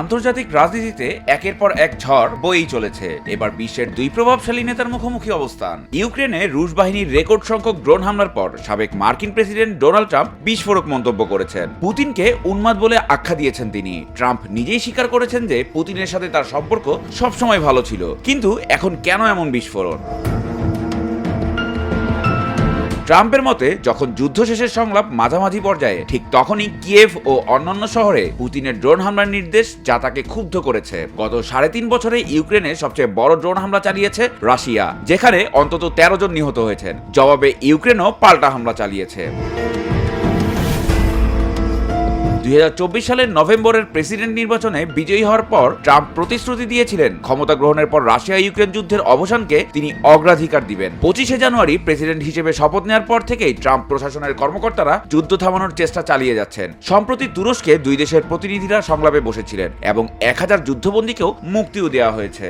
আন্তর্জাতিক রাজনীতিতে একের পর এক ঝড় বয়েই চলেছে। এবার বিশ্বের দুই প্রভাবশালী নেতার মুখোমুখি অবস্থান। ইউক্রেনে রুশ বাহিনীর রেকর্ড সংখ্যক ড্রোন হামলার পর সাবেক মার্কিন প্রেসিডেন্ট ডোনাল্ড ট্রাম্প বিস্ফোরক মন্তব্য করেছেন। পুতিনকে উন্মাদ বলে আখ্যা দিয়েছেন তিনি। ট্রাম্প নিজেই স্বীকার করেছেন যে পুতিনের সাথে তার সম্পর্ক সবসময় ভালো ছিল। কিন্তু এখন কেন এমন বিস্ফোরণ? ট্রাম্পের মতে, যখন যুদ্ধ শেষের সংলাপ মাঝামাঝি পর্যায়ে, ঠিক তখনই কিয়েভ ও অন্যান্য শহরে পুতিনের ড্রোন হামলার নির্দেশ যা তাকে ক্ষুব্ধ করেছে। গত সাড়ে তিন বছরে ইউক্রেনে সবচেয়ে বড় ড্রোন হামলা চালিয়েছে রাশিয়া, যেখানে অন্তত তেরো জন নিহত হয়েছেন। জবাবে ইউক্রেনও পাল্টা হামলা চালিয়েছে। দুই হাজার চব্বিশ সালের নভেম্বরের প্রেসিডেন্ট নির্বাচনে বিজয়ী হওয়ার পর ট্রাম্প প্রতিশ্রুতি দিয়েছিলেন। ক্ষমতা গ্রহণের পর রাশিয়া ইউক্রেন যুদ্ধের অবসানকে তিনি অগ্রাধিকার দিবেন। পঁচিশে জানুয়ারি প্রেসিডেন্ট হিসেবে শপথ নেওয়ার পর থেকেই ট্রাম্প প্রশাসনের কর্মকর্তারা যুদ্ধ থামানোর চেষ্টা চালিয়ে যাচ্ছেন। সম্প্রতি তুরস্কে দুই দেশের প্রতিনিধিরা সংলাপে বসেছিলেন এবং এক হাজার যুদ্ধবন্দীকেও মুক্তিও দেওয়া হয়েছে।